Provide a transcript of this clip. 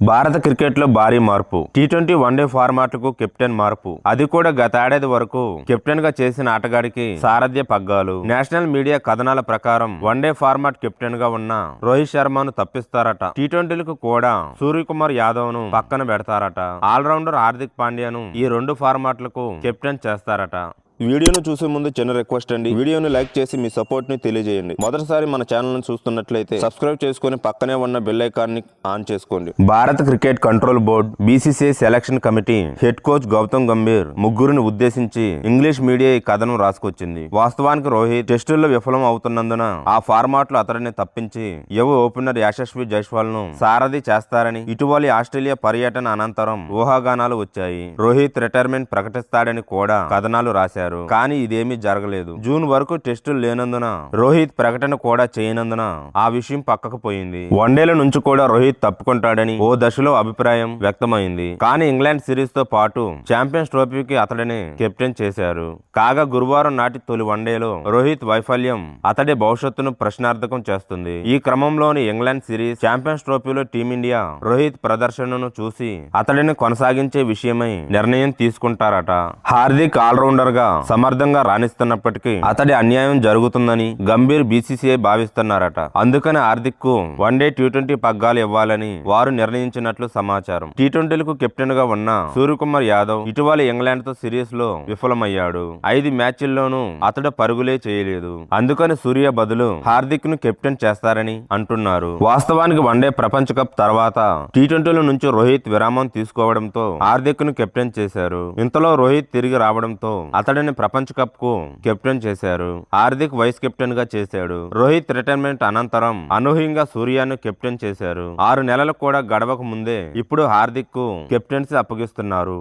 భారత క్రికెట్లో భారీ మార్పు. టీ ట్వంటీ వన్డే ఫార్మాట్లకు కెప్టెన్ మార్పు. అది కూడా గతేడాది వరకు కెప్టెన్గా చేసిన ఆటగాడికి సారథ్య పగ్గాలు. నేషనల్ మీడియా కథనాల ప్రకారం వన్డే ఫార్మాట్ కెప్టెన్గా ఉన్న రోహిత్ శర్మను తప్పిస్తారట. టీ ట్వంటీలకు కూడా సూర్యకుమార్ యాదవ్ను పక్కన పెడతారట. ఆల్రౌండర్ హార్దిక్ పాండ్యాను ఈ రెండు ఫార్మాట్లకు కెప్టెన్ చేస్తారట. వీడియోను చూసే ముందు చిన్న రిక్వెస్ట్ అండి. వీడియోను లైక్ చేసి మీ సపోర్ట్ని తెలియజేయండి. మొదటిసారి మన ఛానల్ని చూస్తున్నట్లయితే సబ్స్క్రైబ్ చేసుకుని పక్కనే ఉన్న బెల్ని ఆన్ చేసుకోండి. భారత cricket control board BCCI selection committee head coach Gautam Gambhir ముగ్గురిని ఉద్దేశించి ఇంగ్లీష్ మీడియా ఈ కథను రాసుకొచ్చింది. వాస్తవానికి రోహిత్ టెస్టుల్లో విఫలం అవుతున్నందున ఆ ఫార్మాట్లో అతడిని తప్పించి యువ ఓపెనర్ యశస్వి జైస్వాల్ను సారథి చేస్తారని ఇటీవలి ఆస్ట్రేలియా పర్యటన అనంతరం ఊహాగానాలు వచ్చాయి. రోహిత్ రిటైర్మెంట్ ప్రకటిస్తాడని కూడా కథనాలు రాశారు. కానీ ఇదేమీ జరగలేదు. జూన్ వరకు టెస్టులు లేనందున రోహిత్ ప్రకటన కూడా చేయనందున ఆ విషయం పక్కకు పోయింది. వన్డేల నుంచి కూడా రోహిత్ తప్పుకుంటాడని ఓ దశలో అభిప్రాయం వ్యక్తమైంది. కానీ ఇంగ్లాండ్ సిరీస్తో పాటు ఛాంపియన్స్ ట్రోఫీకి అతడిని కెప్టెన్ చేశారు. కాగా గురువారం నాటి తొలి వన్డేలో రోహిత్ వైఫల్యం అతడి భవిష్యత్తును ప్రశ్నార్థకం చేస్తుంది. ఈ క్రమంలోని ఇంగ్లాండ్ సిరీస్ ఛాంపియన్స్ ట్రోఫీలో టీమిండియా రోహిత్ ప్రదర్శనను చూసి అతడిని కొనసాగించే విషయమై నిర్ణయం తీసుకుంటారట. హార్దిక్ ఆల్రౌండర్గా సమర్థంగా రాణిస్తున్నప్పటికీ అతడి అన్యాయం జరుగుతుందని గంభీర్ బీసీసీఐ భావిస్తున్నారట. అందుకని హార్దిక్కు వన్డే టీ ట్వంటీ పగ్గాలు ఇవ్వాలని వారు నిర్ణయించినట్లు సమాచారం. టీ ట్వంటీలకు కెప్టెన్గా ఉన్న సూర్యకుమార్ యాదవ్ ఇటీవల ఇంగ్లాండ్తో సిరీస్లో విఫలమయ్యాడు. ఐదు మ్యాచ్ల్లోనూ అతడు పరుగులే చేయలేదు. అందుకని సూర్య బదులు హార్దిక్ను కెప్టెన్ చేస్తారని అంటున్నారు. వాస్తవానికి వన్డే ప్రపంచ కప్ తర్వాత టీ ట్వంటీల నుంచి రోహిత్ విరామం తీసుకోవడంతో హార్దిక్ను కెప్టెన్ చేశారు. ఇంతలో రోహిత్ తిరిగి రావడంతో అతడిని ప్రపంచ కప్కు కెప్టెన్ చేశారు. హార్దిక్ వైస్ కెప్టెన్గా చేశాడు. రోహిత్ రిటైర్మెంట్ అనంతరం అనూహ్యంగా సూర్యాను కెప్టెన్ చేశారు. ఆరు నెలలు కూడా గడవక ముందే ఇప్పుడు హార్దిక్కు కెప్టెన్సీ అప్పగిస్తున్నారు.